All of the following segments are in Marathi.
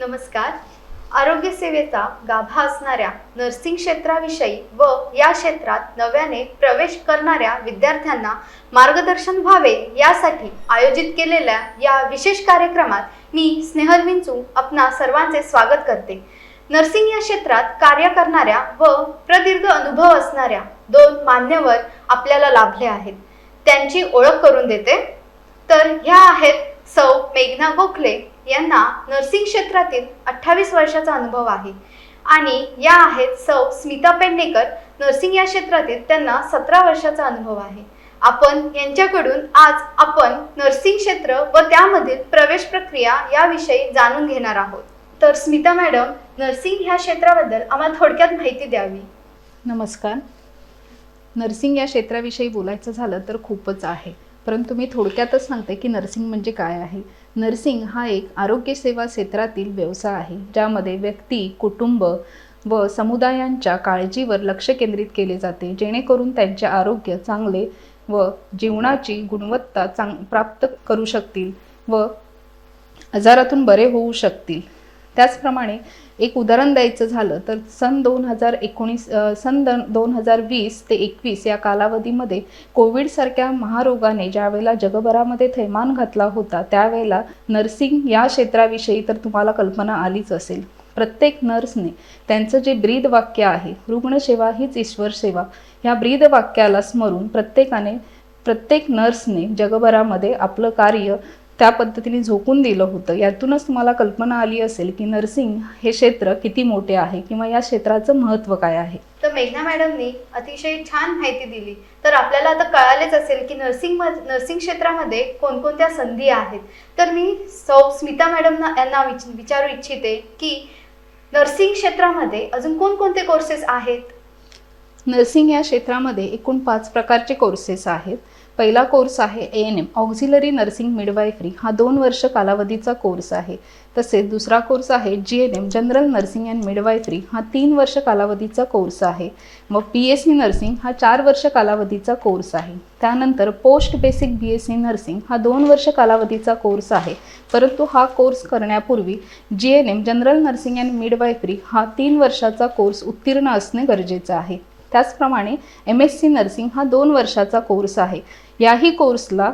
नमस्कार. आरोग्य सेवेचा गाभा असणाऱ्या नर्सिंग क्षेत्राविषयी व या क्षेत्रात नव्याने प्रवेश करणाऱ्या विद्यार्थ्यांना मार्गदर्शन व्हावे यासाठी आयोजित केलेल्या या विशेष कार्यक्रमात मी स्नेहल विंचू आपणा सर्वांचे स्वागत करते. नर्सिंग या क्षेत्रात कार्य करणाऱ्या व प्रदीर्घ अनुभव असणाऱ्या दोन मान्यवर आपल्याला लाभले आहेत. त्यांची ओळख करून देते. तर ह्या आहेत सौ मेघना गोखले यांना नर्सिंग क्षेत्रातील अठ्ठावीस वर्षाचा अनुभव आहे. आणि या आहेत सौ स्मिता पेडणेकर नर्सिंग या क्षेत्रातील त्यांना सतरा वर्षाचा अनुभव आहे. आपण यांच्याकडून आज आपण नर्सिंग क्षेत्र व त्यामधील प्रवेश प्रक्रिया याविषयी जाणून घेणार आहोत. तर स्मिता मॅडम नर्सिंग ह्या क्षेत्राबद्दल आम्हाला थोडक्यात माहिती द्यावी. नमस्कार. नर्सिंग या क्षेत्राविषयी बोलायचं झालं तर खूपच आहे. परंतु मी थोडक्यातच सांगते की नर्सिंग म्हणजे काय आहे. नर्सिंग हा एक आरोग्यसेवा क्षेत्रातील व्यवसाय आहे ज्यामध्ये व्यक्ती कुटुंब व समुदायांच्या काळजीवर लक्ष केंद्रित केले जाते जेणेकरून त्यांचे आरोग्य चांगले व जीवनाची गुणवत्ता चांग प्राप्त करू शकतील व आजारातून बरे होऊ शकतील. त्याचप्रमाणे एक उदाहरण द्यायचं झालं तर सन दोन हजार एकोणीस सन दोन हजार वीस ते एकवीस या कालावधीमध्ये कोविडसारख्या महारोगाने ज्यावेळेला जगभरामध्ये थैमान घातला होता त्यावेळेला नर्सिंग या क्षेत्राविषयी तर तुम्हाला कल्पना आलीच असेल. प्रत्येक नर्सने त्यांचं जे ब्रीद वाक्य आहे रुग्णसेवा हीच ईश्वर सेवा ह्या ब्रीद वाक्याला स्मरून प्रत्येकाने प्रत्येक नर्सने जगभरामध्ये आपलं कार्य त्या पद्धतीने झोकून दिलं होतं. यातूनच तुम्हाला कल्पना आली असेल की नर्सिंग हे क्षेत्र किती मोठे आहे किंवा या क्षेत्राचं महत्त्व काय आहे? तर मेघना मॅडमनी अतिशय छान माहिती दिली. तर आपल्याला आता कळालेच असेल की नर्सिंग नर्सिंग क्षेत्रामध्ये कोणकोणत्या संधी आहेत. तर मी सौ स्मिता मॅडम यांना विच विचारू इच्छिते की नर्सिंग क्षेत्रामध्ये अजून कोणकोणते कोर्सेस आहेत? नर्सिंग या क्षेत्रामध्ये एकूण पाच प्रकारचे कोर्सेस आहेत. पहिला कोर्स आहे A N M auxiliary nursing midwifery हा दोन वर्ष कालावधीचा कोर्स आहे. तसेच दुसरा कोर्स आहे G N M general nursing and midwifery हा तीन वर्ष कालावधीचा कोर्स आहे. मग पी एस सी नर्सिंग हा चार वर्ष कालावधीचा कोर्स आहे. त्यानंतर post basic B S C nursing हा दोन वर्ष कालावधीचा कोर्स आहे. परंतु हा कोर्स करण्यापूर्वी G N M general nursing and midwifery हा तीन वर्षाचा कोर्स उत्तीर्ण असणे गरजेचं आहे. त्याचप्रमाणे एम एस सी नर्सिंग हा दोन वर्षाचा कोर्स आहे. याही कोर्सला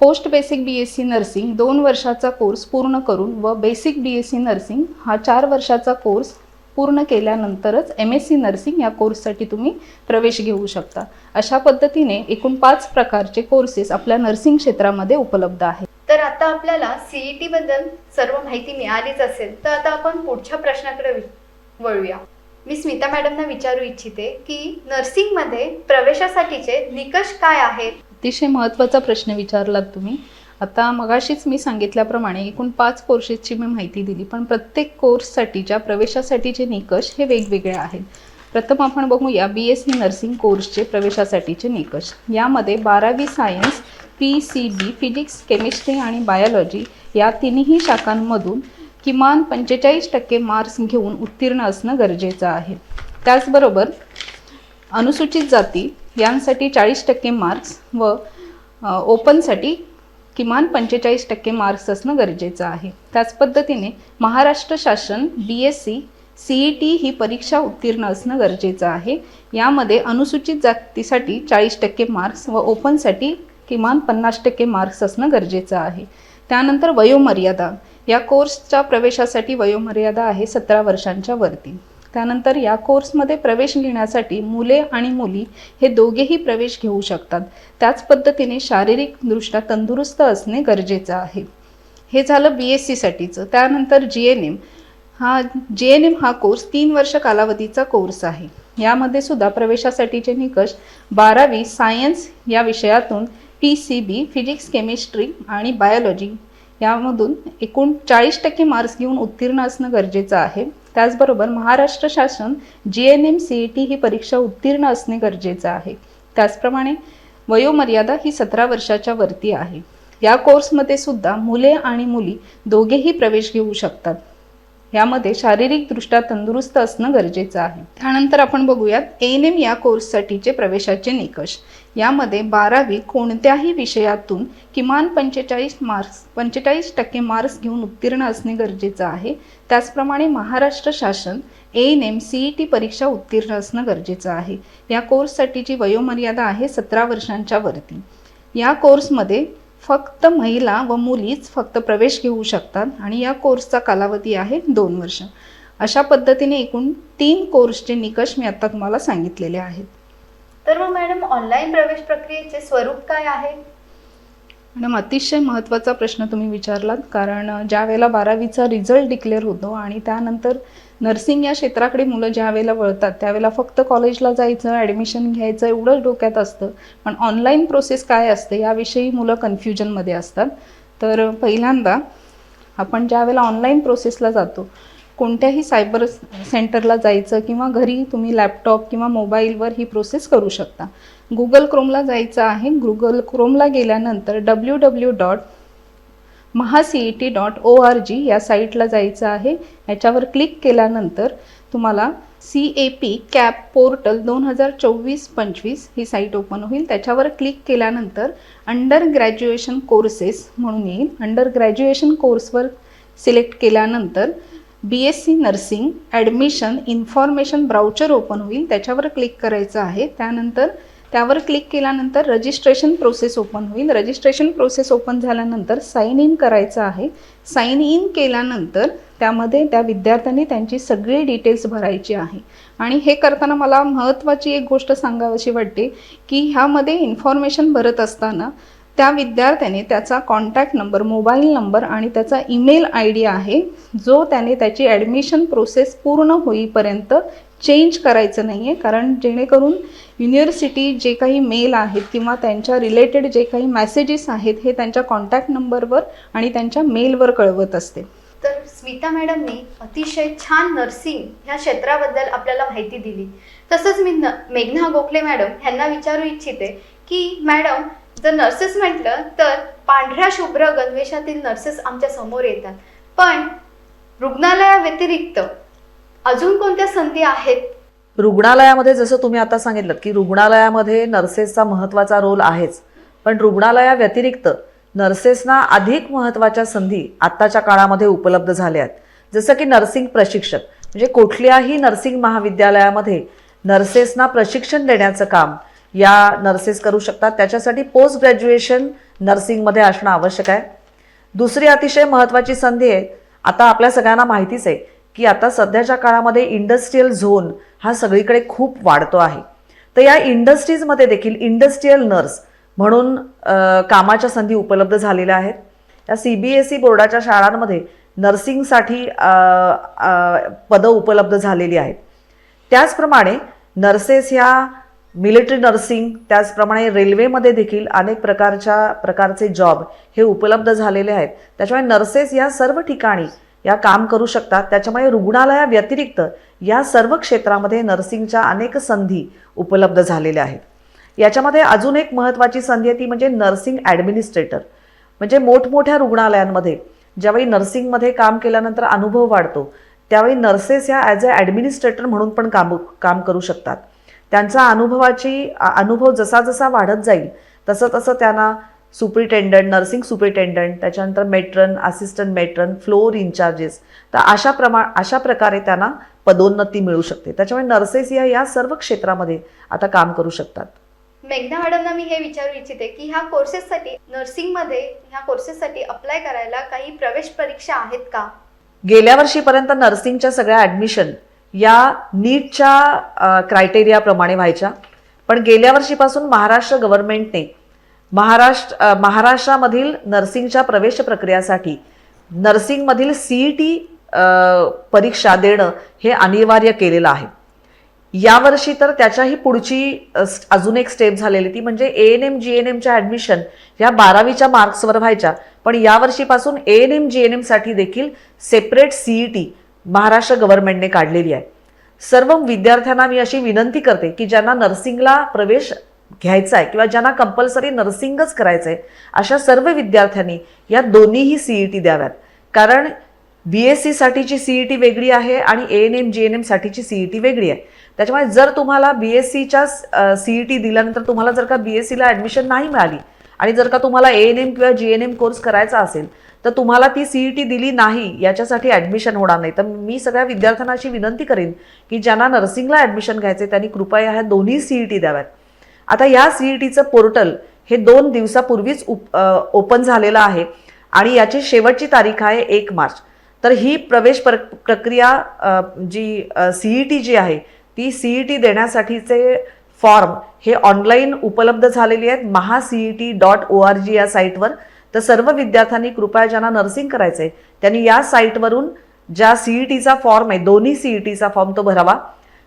post basic B S C nursing दोन वर्षाचा कोर्स पूर्ण करून व basic B S C nursing हा चार वर्षाचा कोर्स पूर्ण केल्यानंतरच एम एस सी नर्सिंग या कोर्ससाठी तुम्ही प्रवेश घेऊ शकता. अशा पद्धतीने एकूण पाच प्रकारचे कोर्सेस आपल्या नर्सिंग क्षेत्रामध्ये उपलब्ध आहेत. तर आता आपल्याला सीईटी बद्दल सर्व माहिती मिळालीच असेल तर आता आपण पुढच्या प्रश्नाकडे वळूया. मी स्मिता मॅडमना विचारू इच्छिते की नर्सिंगमध्ये प्रवेशासाठीचे निकष काय आहेत? अतिशय महत्त्वाचा प्रश्न विचारलात तुम्ही. आता मगाशीच मी सांगितल्याप्रमाणे एकूण पाच कोर्सेसची मी माहिती दिली पण प्रत्येक कोर्ससाठीच्या प्रवेशासाठीचे निकष हे वेगवेगळे आहेत. प्रथम आपण बघूया बी एस सी नर्सिंग कोर्सचे प्रवेशासाठीचे निकष. यामध्ये बारावी science P C B physics chemistry आणि बायोलॉजी या तिन्ही शाखांमधून किमान पंचेचाळीस टक्के मार्क्स घेऊन उत्तीर्ण असणं गरजेचं आहे. त्याचबरोबर अनुसूचित जाती यांसाठी चाळीस टक्के मार्क्स व ओपनसाठी किमान पंचेचाळीस टक्के मार्क्स असणं गरजेचं आहे. त्याच पद्धतीने महाराष्ट्र शासन B S C C E T ही परीक्षा उत्तीर्ण असणं गरजेचं आहे. यामध्ये अनुसूचित जातीसाठी चाळीस टक्के मार्क्स व ओपनसाठी किमान पन्नास टक्के मार्क्स असणं गरजेचं आहे. त्यानंतर वयोमर्यादा. या कोर्सच्या प्रवेशासाठी वयोमर्यादा आहे सतरा वर्षांच्या वरती. त्यानंतर या कोर्समध्ये प्रवेश घेण्यासाठी मुले आणि मुली हे दोघेही प्रवेश घेऊ शकतात. त्याच पद्धतीने शारीरिकदृष्ट्या तंदुरुस्त असणे गरजेचं आहे. हे झालं बी एस सीसाठीचं त्यानंतर जी एन एम हा जी एन एम हा कोर्स तीन वर्ष कालावधीचा कोर्स आहे. यामध्ये सुद्धा प्रवेशासाठीचे निकष बारावी सायन्स या विषयातून P C B physics chemistry आणि बायोलॉजी यामधून एकूण चाळीस टक्के मार्क्स घेऊन उत्तीर्ण असणं गरजेचं आहे. त्याचबरोबर महाराष्ट्र शासन G N M C E T ही परीक्षा उत्तीर्ण असणे गरजेचं आहे. त्याचप्रमाणे वयोमर्यादा ही सतरा वर्षाच्या वरती आहे. या कोर्समध्ये सुद्धा मुले आणि मुली दोघेही प्रवेश घेऊ शकतात. यामध्ये शारीरिकदृष्ट्या तंदुरुस्त असणं गरजेचं आहे. त्यानंतर आपण बघूयात एन एम या कोर्ससाठीचे प्रवेशाचे निकष. यामध्ये बारावी कोणत्याही विषयातून किमान पंचेचाळीस मार्क्स पंचेचाळीस टक्के मार्क्स घेऊन उत्तीर्ण असणे गरजेचं आहे. त्याचप्रमाणे महाराष्ट्र शासन N M C E T परीक्षा उत्तीर्ण असणं गरजेचं आहे. या कोर्ससाठीची वयोमर्यादा आहे सतरा वर्षांच्या वरती. या कोर्समध्ये फक्त महिला व मुलीच फक्त प्रवेश घेऊ शकतात आणि या कोर्सचा कालावधी आहे दोन वर्ष. अशा पद्धतीने एकूण तीन कोर्सचे निकष मी आता तुम्हाला सांगितलेले आहेत. तर मग मॅडम ऑनलाईन प्रवेश प्रक्रियेचे स्वरूप काय आहे? मॅडम अतिशय महत्त्वाचा प्रश्न तुम्ही विचारलात कारण ज्या वेळेला बारावीचा रिझल्ट डिक्लेअर होतो आणि त्यानंतर नर्सिंग या क्षेत्राकडे मुलं ज्या वेळेला वळतात त्यावेळेला फक्त कॉलेजला जायचं ॲडमिशन घ्यायचं एवढंच डोक्यात असतं. पण ऑनलाईन प्रोसेस काय असते याविषयी मुलं कन्फ्युजनमध्ये असतात. तर पहिल्यांदा आपण ज्या वेळेला ऑनलाईन प्रोसेसला जातो कोणत्याही सायबर सेंटरला जायचं किंवा घरी तुम्ही लॅपटॉप किंवा मोबाईलवर ही प्रोसेस करू शकता. गुगल क्रोमला जायचं आहे. गुगल क्रोमला गेल्यानंतर W W dot Maha T dot O R G या साईटला जायचं आहे. याच्यावर क्लिक केल्यानंतर तुम्हाला C A P cap portal दोन हजार चोवीस पंचवीस ही साईट ओपन होईल. त्याच्यावर क्लिक केल्यानंतर अंडर ग्रॅज्युएशन कोर्सेस म्हणून येईल. अंडर ग्रॅज्युएशन कोर्सवर सिलेक्ट केल्यानंतर B S C nursing admission information brochure open होईल. त्याच्यावर क्लिक करायचं आहे. त्यानंतर त्यावर क्लिक केल्यानंतर रजिस्ट्रेशन प्रोसेस ओपन होईल. रजिस्ट्रेशन प्रोसेस ओपन झाल्यानंतर साईन इन करायचं आहे. साईन इन केल्यानंतर त्यामध्ये त्या विद्यार्थ्यांनी त्यांची सगळी डिटेल्स भरायची आहे. आणि हे करताना मला महत्त्वाची एक गोष्ट सांगावीशी वाटते की ह्यामध्ये इन्फॉर्मेशन भरत असताना त्या विद्यार्थ्याने त्याचा कॉन्टॅक्ट नंबर मोबाईल नंबर आणि त्याचा ईमेल आय डी आहे जो त्याने त्याची ॲडमिशन प्रोसेस पूर्ण होईपर्यंत चेंज करायचं नाही आहे कारण जेणेकरून युनिव्हर्सिटी जे काही मेल आहेत किंवा त्यांच्या रिलेटेड जे काही मॅसेजेस आहेत हे त्यांच्या कॉन्टॅक्ट नंबरवर आणि त्यांच्या मेलवर कळवत असते. तर स्मिता मॅडमनी अतिशय छान नर्सिंग ह्या क्षेत्राबद्दल आपल्याला माहिती दिली. तसंच मी न मेघना गोखले मॅडम ह्यांना विचारू इच्छिते की मॅडम जर नर्सेस म्हटलं तर पांढऱ्या शुभ्र गणवेशातील नर्सेस आमच्यासमोर येतात. पण रुग्णालयाव्यतिरिक्त अजून कोणत्या संधी आहेत? रुग्णालयामध्ये जसं तुम्ही आता सांगितलं की रुग्णालयामध्ये नर्सेसचा महत्त्वाचा रोल आहेच. पण रुग्णालयाव्यतिरिक्त नर्सेसना अधिक महत्त्वाच्या संधी आत्ताच्या काळामध्ये उपलब्ध झाल्या आहेत. जसं की नर्सिंग प्रशिक्षक म्हणजे कुठल्याही नर्सिंग महाविद्यालयामध्ये नर्सेसना प्रशिक्षण देण्याचं काम या नर्सेस करू शकतात. त्याच्यासाठी पोस्ट ग्रॅज्युएशन नर्सिंगमध्ये असणं आवश्यक आहे. दुसरी अतिशय महत्त्वाची संधी आहे. आता आपल्या सगळ्यांना माहितीच आहे की आता सध्याच्या काळामध्ये इंडस्ट्रीयल झोन हा सगळीकडे खूप वाढतो आहे. तर या इंडस्ट्रीजमध्ये देखील इंडस्ट्रीयल नर्स म्हणून कामाच्या संधी उपलब्ध झालेल्या आहेत. या सी बी एस ई बोर्डाच्या शाळांमध्ये नर्सिंगसाठी पदं उपलब्ध झालेली आहेत. त्याचप्रमाणे नर्सेस ह्या मिलिटरी नर्सिंग त्याचप्रमाणे रेल्वेमध्ये देखील अनेक प्रकारच्या प्रकारचे जॉब हे उपलब्ध झालेले आहेत. त्याच्यामुळे नर्सेस या सर्व ठिकाणी या काम करू शकतात. त्याच्यामुळे रुग्णालयाव्यतिरिक्त या सर्व क्षेत्रामध्ये नर्सिंगच्या अनेक संधी उपलब्ध झालेल्या आहेत. याच्यामध्ये अजून एक महत्त्वाची संधी आहे ती म्हणजे नर्सिंग ॲडमिनिस्ट्रेटर. म्हणजे मोठमोठ्या रुग्णालयांमध्ये ज्यावेळी नर्सिंगमध्ये काम केल्यानंतर अनुभव वाढतो त्यावेळी नर्सेस ह्या ॲज अ ॲडमिनिस्ट्रेटर म्हणून पण काम काम करू शकतात. त्यांचा अनुभवाची अनुभव जसा जसा वाढत जाईल तसं तसं त्यांना सुप्रिटेंडंट नर्सिंग सुप्रिटेंडंट त्याच्यानंतर matron assistant matron floor incharges तर अशा प्रमा अशा प्रकारे त्यांना पदोन्नती मिळू शकते. त्याच्यामुळे नर्सेस या या सर्व क्षेत्रामध्ये आता काम करू शकतात. मेघना मॅडमना मी हे विचारू इच्छिते की ह्या कोर्सेससाठी नर्सिंगमध्ये ह्या कोर्सेससाठी अप्लाय करायला काही प्रवेश परीक्षा आहेत का? गेल्या वर्षीपर्यंत नर्सिंगच्या सगळ्या ॲडमिशन या नीटच्या क्रायटेरियाप्रमाणे व्हायच्या. पण गेल्या वर्षीपासून महाराष्ट्र गव्हर्नमेंटने महाराष्ट्र महाराष्ट्रामधील नर्सिंगच्या प्रवेश प्रक्रियासाठी नर्सिंगमधील सी ई टी परीक्षा देणं हे अनिवार्य केलेलं आहे. यावर्षी तर त्याच्याही पुढची अजून एक स्टेप झालेली ती म्हणजे A N M G N एमच्या ॲडमिशन ह्या बारावीच्या मार्क्सवर व्हायच्या. पण यावर्षीपासून A N M G N एमसाठी देखील सेपरेट सीई टी महाराष्ट्र गव्हर्नमेंटने काढलेली आहे. सर्व विद्यार्थ्यांना मी अशी विनंती करते की ज्यांना नर्सिंगला प्रवेश घ्यायचा आहे किंवा ज्यांना कंपल्सरी नर्सिंगच करायचं आहे अशा सर्व विद्यार्थ्यांनी या दोन्हीही सी ई टी द्याव्यात. कारण बी एस सीसाठीची सी ई टी वेगळी आहे आणि A N M G N एमसाठीची C E T वेगळी आहे. त्याच्यामुळे जर तुम्हाला बी एस सीच्या ई टी दिल्यानंतर तुम्हाला जर का बी एस सीला ॲडमिशन नाही मिळाली आणि जर का तुम्हाला ए एन एम किंवा जी एन एम कोर्स करायचा असेल तर तुम्हाला ती सीई टी दिली नाही याच्यासाठी ॲडमिशन होणार नाही. तर मी सगळ्या विद्यार्थ्यांना अशी विनंती करेन की ज्यांना नर्सिंगला ॲडमिशन घ्यायचे त्यांनी कृपया ह्या दोन्ही सीई टी द्याव्यात. आता या सीई टीचं पोर्टल हे दोन दिवसापूर्वीच उप ओपन झालेलं आहे आणि याची शेवटची तारीख आहे एक मार्च. तर ही प्रवेश प्र प्रक्रिया जी सीई टी जी आहे ती सीई टी देण्यासाठीचे फॉर्म हे ऑनलाईन उपलब्ध झालेली आहेत. Maha CE T dot O R G या साईटवर तर सर्व विद्यार्थ्यांनी कृपया ज्यांना नर्सिंग करायचं आहे त्यांनी या साईटवरून ज्या सीई टीचा फॉर्म आहे दोन्ही सीई टीचा फॉर्म तो भरावा.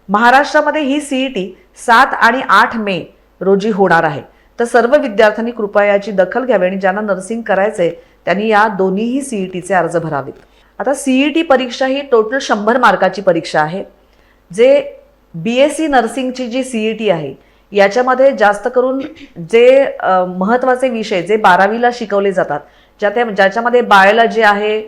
महाराष्ट्रामध्ये ही सीई टी सात आणि आठ मे रोजी होणार आहे. तर सर्व विद्यार्थ्यांनी कृपया याची दखल घ्यावी आणि ज्यांना नर्सिंग करायचं आहे त्यांनी या दोन्हीही सीई टीचे अर्ज भरावेत. आता सीई टी परीक्षा ही टोटल शंभर मार्काची परीक्षा आहे. जे बी एस सी नर्सिंगची जी सीई टी आहे याच्यामध्ये जास्त करून जे महत्त्वाचे विषय जे बारावीला शिकवले जातात ज्या त्या ज्याच्यामध्ये बायोलॉजी आहे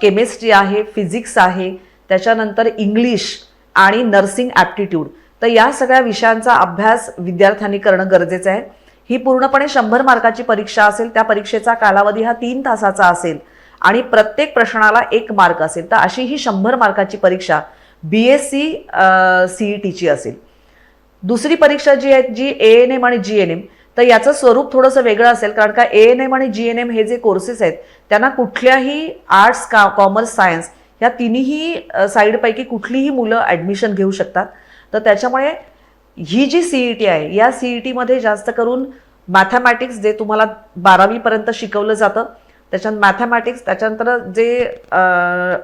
केमिस्ट्री आहे फिजिक्स आहे त्याच्यानंतर इंग्लिश आणि नर्सिंग ॲप्टिट्यूड तर या सगळ्या विषयांचा अभ्यास विद्यार्थ्यांनी करणं गरजेचं आहे. ही पूर्णपणे शंभर मार्काची परीक्षा असेल त्या परीक्षेचा कालावधी हा तीन तासाचा असेल आणि प्रत्येक प्रश्नाला एक मार्क असेल तर अशी ही शंभर मार्काची परीक्षा B S C C E टीची असेल. दुसरी परीक्षा जी आहे जी ए एन एम आणि जी एन एम तर याचं स्वरूप थोडंसं वेगळं असेल कारण का ए एन एम आणि जी एन एम हे जे कोर्सेस आहेत त्यांना कुठल्याही आर्ट्स का कॉमर्स सायन्स ह्या तिन्ही साईडपैकी कुठलीही मुलं ॲडमिशन घेऊ शकतात. तर त्याच्यामुळे ही जी सी ई टी आहे या सी ई टीमध्ये जास्त करून मॅथमॅटिक्स जे तुम्हाला बारावीपर्यंत शिकवलं जातं त्याच्यात मॅथमॅटिक्स त्याच्यानंतर जे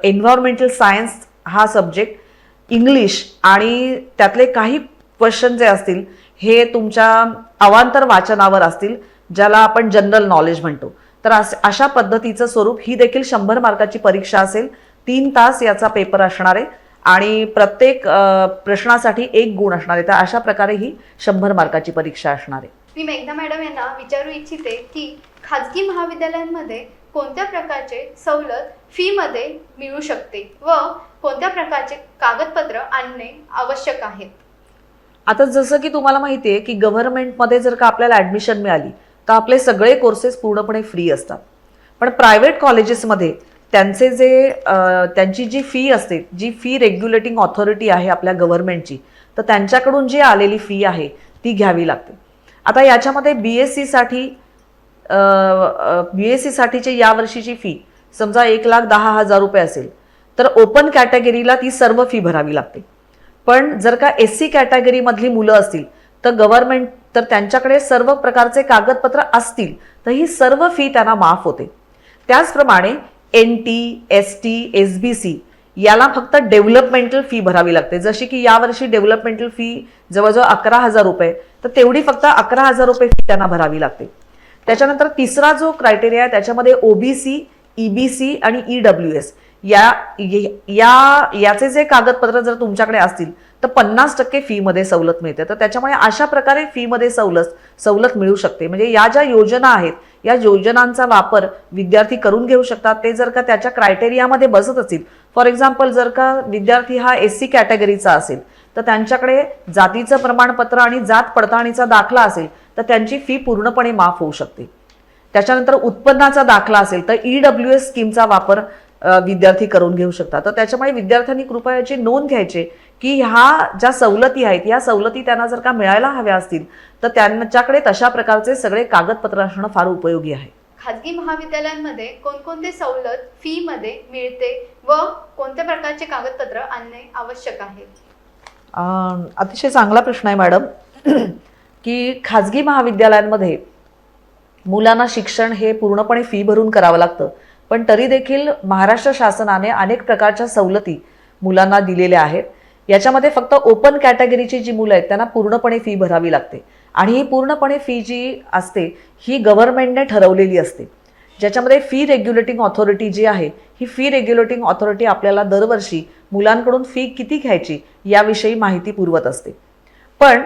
एन्व्हायरमेंटल सायन्स हा सब्जेक्ट इंग्लिश आणि त्यातले काही क्वेश्चन जे असतील हे तुमच्या अवांतर वाचनावर असतील ज्याला आपण जनरल नॉलेज म्हणतो. तर अशा पद्धतीचं स्वरूप ही देखील शंभर मार्काची परीक्षा असेल. तीन तास याचा पेपर असणार आहे आणि प्रत्येक प्रश्नासाठी एक गुण असणार. आहे तर अशा प्रकारे ही शंभर मार्काची परीक्षा असणार. आहे मी मेघना मॅडम यांना विचारू इच्छिते की खाजगी महाविद्यालयांमध्ये कोणत्या प्रकारचे सवलत फीमध्ये मिळू शकते व कोणत्या प्रकारचे कागदपत्र आणणे आवश्यक आहेत आता जसं की तुम्हाला माहिती आहे की गव्हर्नमेंटमध्ये जर का आपल्याला ॲडमिशन मिळाली तर आपले सगळे कोर्सेस पूर्णपणे फ्री असतात. पण प्रायव्हेट कॉलेजेसमध्ये त्यांचे जे त्यांची जी फी असते जी फी रेग्युलेटिंग ऑथॉरिटी आहे आपल्या गव्हर्नमेंटची तर त्यांच्याकडून जी आलेली फी आहे ती घ्यावी लागते. आता याच्यामध्ये बी एस सीसाठी बी एस सीसाठीची यावर्षीची फी समजा एक लाख दहा हजार रुपये असेल तर ओपन कॅटेगरीला ती सर्व फी भरावी लागते. पण जर का एस सी कॅटेगरीमधली मुलं असतील तर गव्हर्नमेंट तर त्यांच्याकडे सर्व प्रकारचे कागदपत्र असतील तर ही सर्व फी त्यांना माफ होते. त्याचप्रमाणे N T S T S B C याला फक्त डेव्हलपमेंटल फी भरावी लागते. जशी की यावर्षी डेव्हलपमेंटल फी जवळजवळ अकरा हजार रुपये तर तेवढी फक्त अकरा हजार रुपये फी त्यांना भरावी लागते. त्याच्यानंतर तिसरा जो क्रायटेरिया आहे त्याच्यामध्ये ओबीसी ईबीसी आणि ई डब्ल्यू एस या या याचे जे कागदपत्र जर तुमच्याकडे असतील तर पन्नास टक्के फीमध्ये सवलत मिळते. तर त्याच्यामुळे अशा प्रकारे फीमध्ये सवलत सवलत मिळू शकते. म्हणजे या ज्या योजना आहेत या योजनांचा वापर विद्यार्थी करून घेऊ शकतात. ते जर का त्याच्या क्रायटेरियामध्ये बसत असतील फॉर एक्झाम्पल जर का विद्यार्थी हा एस सी कॅटेगरीचा असेल तर त्यांच्याकडे जातीचं प्रमाणपत्र आणि जात पडताळणीचा दाखला असेल तर त्यांची फी पूर्णपणे माफ होऊ शकते. त्याच्यानंतर उत्पन्नाचा दाखला असेल तर ई डब्ल्यू एस स्कीमचा वापर विद्यार्थी करून घेऊ शकतात. तर त्याच्यामुळे विद्यार्थ्यांनी कृपया याची नोंद घ्यायची की ह्या ज्या सवलती आहेत या सवलती त्यांना जर का मिळायला हव्या असतील तर त्यांच्याकडे तशा प्रकारचे सगळे कागदपत्र असणं फार उपयोगी आहे. खाजगी महाविद्यालयांमध्ये कोणकोणते सवलत फीमध्ये मिळते व कोणत्या प्रकारचे कागदपत्र आणणे आवश्यक आहे? अतिशय चांगला प्रश्न आहे मॅडम की खाजगी महाविद्यालयांमध्ये मुलांना शिक्षण हे पूर्णपणे फी भरून करावं लागतं. पण तरी देखील महाराष्ट्र शासनाने अनेक प्रकारच्या सवलती मुलांना दिलेल्या आहेत. याच्यामध्ये फक्त ओपन कॅटेगरीची जी मुलं आहेत त्यांना पूर्णपणे फी भरावी लागते. आणि ही पूर्णपणे फी जी असते ही गव्हर्नमेंटने ठरवलेली असते. ज्याच्यामध्ये फी रेग्युलेटिंग ऑथॉरिटी जी आहे ही फी रेग्युलेटिंग ऑथॉरिटी आपल्याला दरवर्षी मुलांकडून फी किती घ्यायची याविषयी माहिती पुरवत असते. पण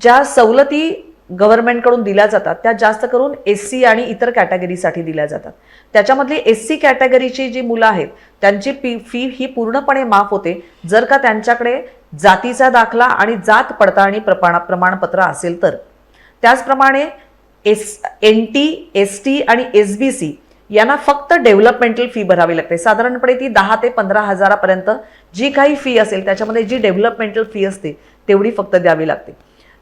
ज्या सवलती गव्हर्नमेंटकडून दिल्या जातात त्या जास्त करून एस सी आणि इतर कॅटेगरीसाठी दिल्या जातात. त्याच्यामधली एस सी कॅटेगरीची जी मुलं आहेत त्यांची पी फी ही पूर्णपणे माफ होते. जर का त्यांच्याकडे जातीचा दाखला आणि जात पडताळणी प्रमाण प्रमाणपत्र असेल तर. त्याचप्रमाणे S N T S T आणि एस बी सी यांना फक्त डेव्हलपमेंटल फी भरावी लागते. साधारणपणे ती दहा ते पंधरा हजारापर्यंत जी काही फी असेल त्याच्यामध्ये जी डेव्हलपमेंटल फी असते तेवढी फक्त द्यावी लागते.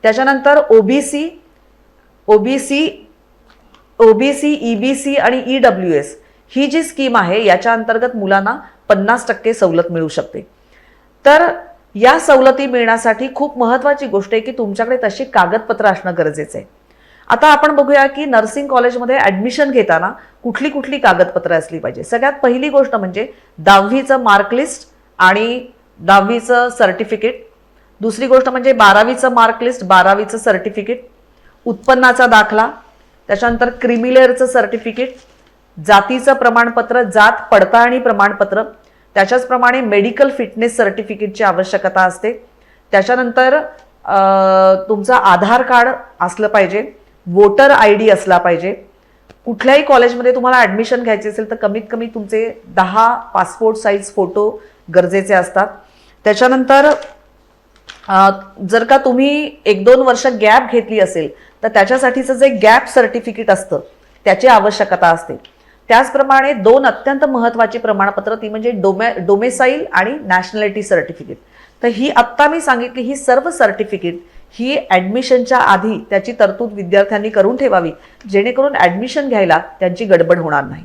त्याच्यानंतर ओबीसी ओबीसी ओबीसी ईबीसी आणि ई डब्ल्यू एस ही जी स्कीम आहे याच्या अंतर्गत मुलांना पन्नास टक्के सवलत मिळू शकते. तर या सवलती मिळण्यासाठी खूप महत्वाची गोष्ट आहे की तुमच्याकडे तशी कागदपत्र असणं गरजेचं आहे. आता आपण बघूया की नर्सिंग कॉलेजमध्ये ऍडमिशन घेताना कुठली कुठली कागदपत्र असली पाहिजे. सगळ्यात पहिली गोष्ट म्हणजे दहावीचं मार्कलिस्ट आणि दहावीचं सर्टिफिकेट दुसरी गोष्ट म्हणजे बारावीचं मार्कलिस्ट बारावीचं सर्टिफिकेट उत्पन्नाचा दाखला त्याच्यानंतर क्रिमिलेअरचं सर्टिफिकेट जातीचं प्रमाणपत्र जात पडताळणी प्रमाणपत्र त्याच्याचप्रमाणे मेडिकल फिटनेस सर्टिफिकेटची आवश्यकता असते. त्याच्यानंतर तुमचं आधार कार्ड असलं पाहिजे वोटर आय डी असला पाहिजे. कुठल्याही कॉलेजमध्ये तुम्हाला ॲडमिशन घ्यायचे असेल तर कमीत कमी तुमचे दहा पासपोर्ट साईज फोटो गरजेचे असतात. त्याच्यानंतर जर का तुम्ही एक दोन वर्ष गॅप घेतली असेल तर त्याच्यासाठीचं जे गॅप सर्टिफिकेट असतं त्याची आवश्यकता असते. त्याचप्रमाणे दोन अत्यंत महत्वाची प्रमाणपत्र ती म्हणजे डोमे डोमेसाईल आणि नॅशनॅलिटी सर्टिफिकेट. तर ही आत्ता मी सांगितली ही सर्व सर्टिफिकेट ही ॲडमिशनच्या आधी त्याची तरतूद विद्यार्थ्यांनी करून ठेवावी जेणेकरून ॲडमिशन घ्यायला त्यांची गडबड होणार नाही.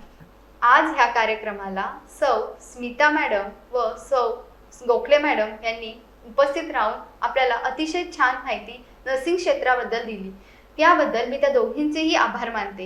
आज ह्या कार्यक्रमाला सौ स्मिता मॅडम व सौ गोखले मॅडम यांनी उपस्थित राहून आपल्याला अतिशय छान माहिती नर्सिंग क्षेत्राबद्दल दिली. याबद्दल मी त्या दोघींचेही आभार मानते.